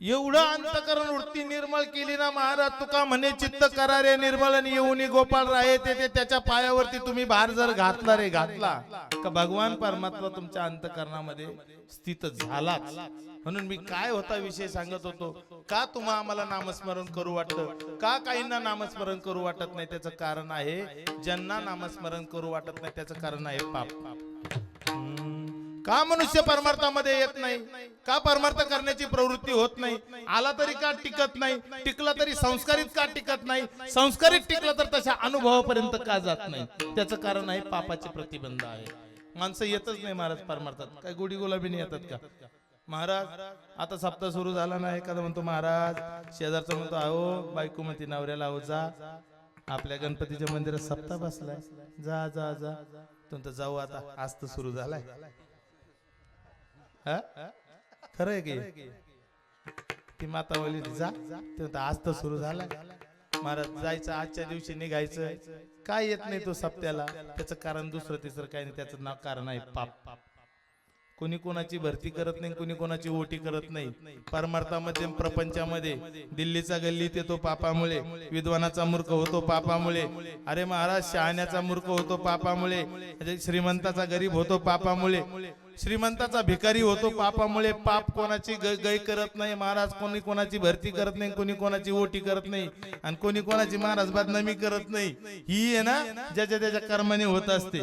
एवढं अंतकरण वृत्ती निर्मळ केली ना महाराज तुका म्हणे चित्त करा रे निर्मळ आणि येऊनी गोपाळ राहे ते त्याच्या पायावरती तुम्ही भार जर घातला रे घातला. का भगवान परमात्मा तुमच्या अंतकरणामध्ये स्थित झालाच. म्हणून मी काय होता विषय सांगत होतो का तुम्हा आम्हाला नामस्मरण करू वाटतं का काहींना नामस्मरण करू वाटत नाही? त्याचं कारण आहे ज्यांना नामस्मरण करू वाटत नाही त्याचं कारण आहे पाप. हम्म. का मनुष्य परमार्थामध्ये येत नाही? का परमार्थ करण्याची प्रवृत्ती होत नाही? आला तरी का टिकत नाही? टिकला तरी संस्कारित का टिकत नाही? संस्कारित टिकला तर तशा अनुभवापर्यंत का जात नाही? त्याचं कारण आहे पापाचे प्रतिबंध आहे. माणसं येतच नाही महाराज परमार्थात. काय गुढी गुलाबीने येतात का? महाराज आता सप्ताह सुरू झाला ना एखादा म्हणतो महाराज शेजारचा म्हणतो अहो बायको म्हणते नवऱ्याला आहो जा. आपल्या गणपतीच्या मंदिरात सप्ताह बसलाय. जा जा जा. तुमचं जाऊ आता आज तर सुरू झालाय. खरं आहे की? ती माता जा. ते आज तर सुरू झालाय महाराज जायचं आजच्या दिवशी निघायचं. काय येत नाही तो सप्त्याला. त्याचं कारण दुसरं तिसरं काही नाही. त्याचं नाव कारण आहे पाप. कोणी कोणाची भरती करत नाही कोणी कोणाची ओटी करत नाही. परमार्थामध्ये प्रपंचामध्ये दिल्लीचा गल्ली येतो पापामुळे. विद्वानाचा मूर्ख होतो पापामुळे. अरे महाराज शहाण्याचा मूर्ख होतो पापामुळे. श्रीमंताचा गरीब होतो पापामुळे. श्रीमंताचा भिकारी होतो पापामुळे पाप कोणाची ग- गय करत नाही महाराज कोणी कोणाची भरती करत नाही कोणी कोणाची ओटी करत नाही आणि कोणी कोणाची महाराज बदनामी करत नाही. ही आहे ना ज्याच्या त्याच्या कर्माने होत असते.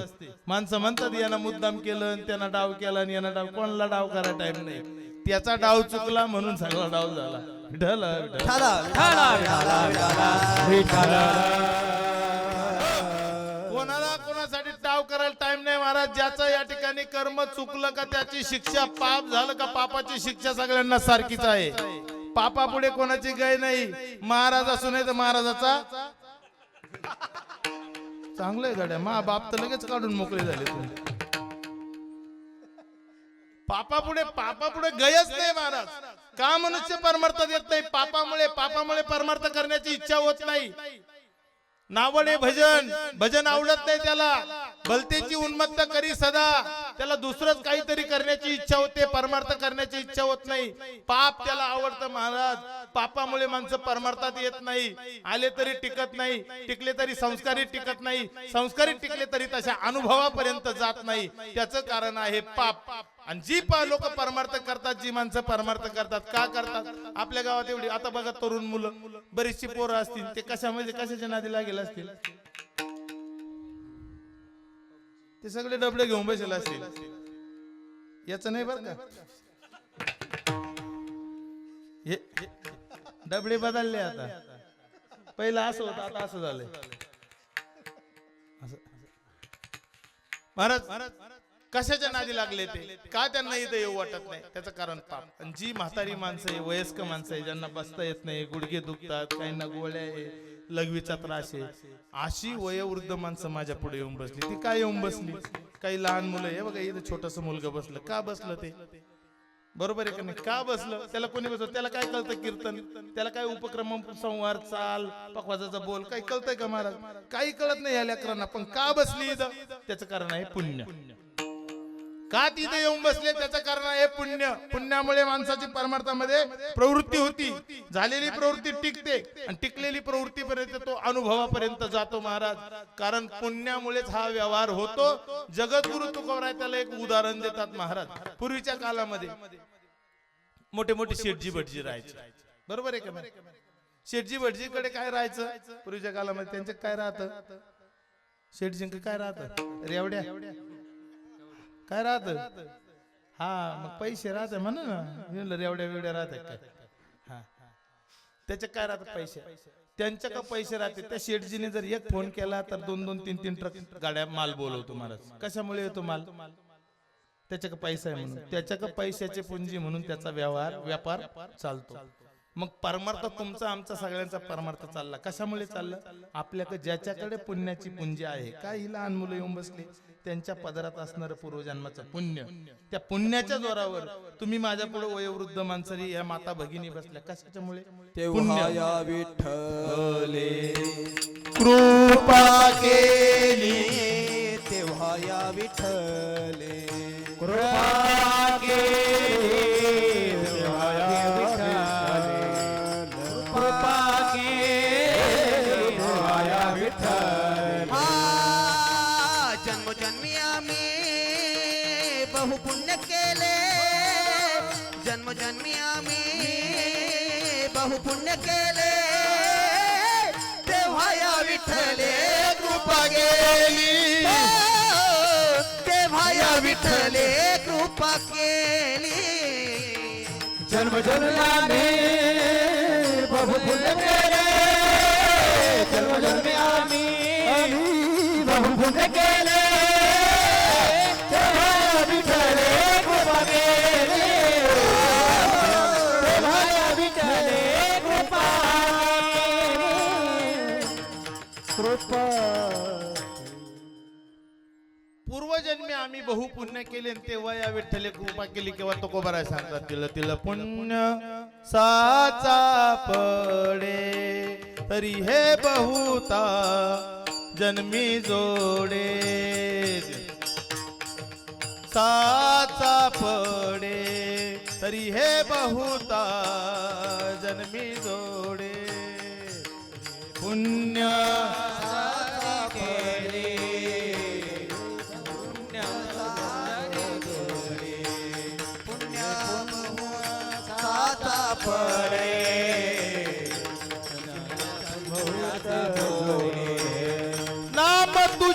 माणसं म्हणतात यानं मुद्दाम केलं आणि डाव केला आणि यांना डाव कोणाला डाव करा टाइम नाही. त्याचा डाव चुकला म्हणून सगळा डाव झाला. ढल ढाला कोणाला कोणासाठी टाव करायला टाइम नाही महाराज ज्याचं या ठिकाणी कर्म चुकलं का त्याची शिक्षा पाप झालं का पापाची शिक्षा सगळ्यांना सारखीच आहे. पापा पुढे कोणाची गय नाही. महाराज असू नये तर महाराजाचा. चांगलंय गड्या मा बाप तर लगेच काढून मोकळे झाले तुम्ही पापा पुढे पापा पुढे गयच नाही महाराज. का मनुष्य परमार्थ येत नाही? पापामुळे पापामुळे परमार्थ करण्याची इच्छा होत नाही. नावडे भजन. भजन. आवडत नाही त्याला. भलतेची उन्मत्त करी सदा. त्याला दुसरंच काहीतरी करण्याची इच्छा होते परमार्थ करण्याची इच्छा होत नाही. पाप त्याला आवडतं महाराज. पापामुळे माणसं परमार्थात येत नाही. आले तरी टिकत नाही. टिकले तरी संस्कारी टिकत नाही. संस्कारी टिकले तरी तशा अनुभवापर्यंत जात नाही. त्याचं कारण आहे पाप. आणि जी लोक परमार्थ करतात जी माणसं परमार्थ करतात का करतात? आपल्या गावात एवढी आता बघा तरुण मुलं. बरीचशी पोरं असतील. ते कशामध्ये कशाच्या नादी लागेल असतील? ते सगळे डबडे घेऊन बसेल असतील. याच नाही बर का? हे डबडे बदलले आता. पहिला असं होतं आता असं झालंय. महाराज कशाच्या नादी लागले ते? का त्यांना इथं येऊ वाटत नाही? त्याचं कारण पाप. जी म्हातारी माणसं आहे वयस्क माणसं आहे ज्यांना बसता येत नाही गुडघे दुखतात काहींना गोळ्या आहे लघवीचा त्रास आहे. अशी वयोवृद्ध माणसं माझ्या पुढे येऊन बसली. ती काय येऊन बसली? काही लहान मुलं आहे. बघा इथं छोटस मुलगा बसलं. का बसलं ते? बरोबर आहे का नाही? का बसलं? त्याला कोणी बसलं त्याला काय कळतं कीर्तन? त्याला काय उपक्रम संवाद चाल पखवाजाचा बोल? काही कळतंय का महाराज? काही कळत नाही या लेकरांना. पण का बसली इथं? त्याचं कारण आहे पुण्य. का तिथे येऊन बसले? त्याचं कारण आहे पुण्य. पुण्यामुळे माणसाची परमार्थामध्ये प्रवृत्ती होती. झालेली प्रवृत्ती टिकते. आणि टिकलेली प्रवृत्तीपर्यंत तो अनुभवापर्यंत जातो महाराज. कारण पुण्यामुळेच हा व्यवहार होतो. जगद्गुरु तुकोबराय त्याला एक उदाहरण देतात महाराज. पूर्वीच्या काळामध्ये मोठे मोठे शेटजी भटजी राहायचे. बरोबर आहे का शेटजी भटजीकडे काय राहायचं? पूर्वीच्या काळामध्ये त्यांचे काय राहतं? शेटजींकडे काय राहतं? रेवड्या. काय राहत? हा मग पैसे राहते म्हणा ना. रेवड्या बिवड्या राहतात काय? हा त्याचे काय राहतात पैसे? त्यांच्या का पैसे राहते? त्या शेटजीने जर एक फोन केला तर दोन दोन तीन तीन ट्रक गाड्या माल बोलवतो महाराज कशामुळे येतो माल? त्याच्या का पैसा आहे म्हणून. त्याच्या का पैशाचे पुंजी म्हणून त्याचा व्यवहार व्यापार चालतो. मग परमार्थ तुमचा आमचा सगळ्यांचा परमार्थ चालला. कशामुळे चालला? आपल्याकडे ज्याच्याकडे पुण्याची पुंजी आहे? काय ही लहान मुलं येऊन बसली? त्यांच्या पदरात असणारं पूर्वजन्माचं पुण्य. त्या पुण्याच्या जोरावर तुम्ही माझ्या पुढे वयोवृद्ध माणसरी या माता भगिनी बसल्या. कशाच्यामुळे? तेव्हा या विठ्ठले कृपा केली. तेव्हा या विठ्ठले कृपा केली. जन्म जन्मिया में बहु पुण्य के ले जन्म जन्मिया में बहु पुण्य के ले देवाया विठले कृपा गेली देवाया विठले कृपा केली। जन्म जन्मिया में बहु पुण्य के ले जन्म जन्मिया आम्ही केले तेव्हा विठ्ठले कृपा केली. तेव्हा विठ्ठले कृपा कृपा. पूर्वजन्मी आम्ही बहु पुण्य केले तेव्हा या विठ्ठले कृपा केली किंवा तो कोबराय सांगतात तिला तिला पुण्य साचा पडे. तरी हे बहुता जन्मी जोडे. साचा पडे तरी हे बहुता जन्मी जोडे. पुण्य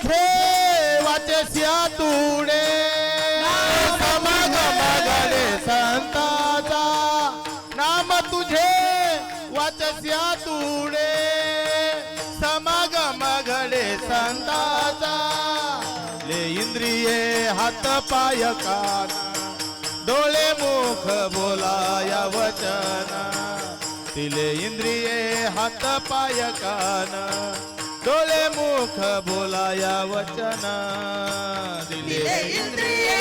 नाम तुझे वाचस्या तुडे समागम संताचा. नाम तुझे वाचस्या तुडे समागम घडे संताचा. ले इंद्रिये हात पाय कान. डोळे मुख बोलाया वचन. तिले इंद्रिये हात पाय कान. डोळे मुख बोलाया वचन दिले. दिले इंद्रिये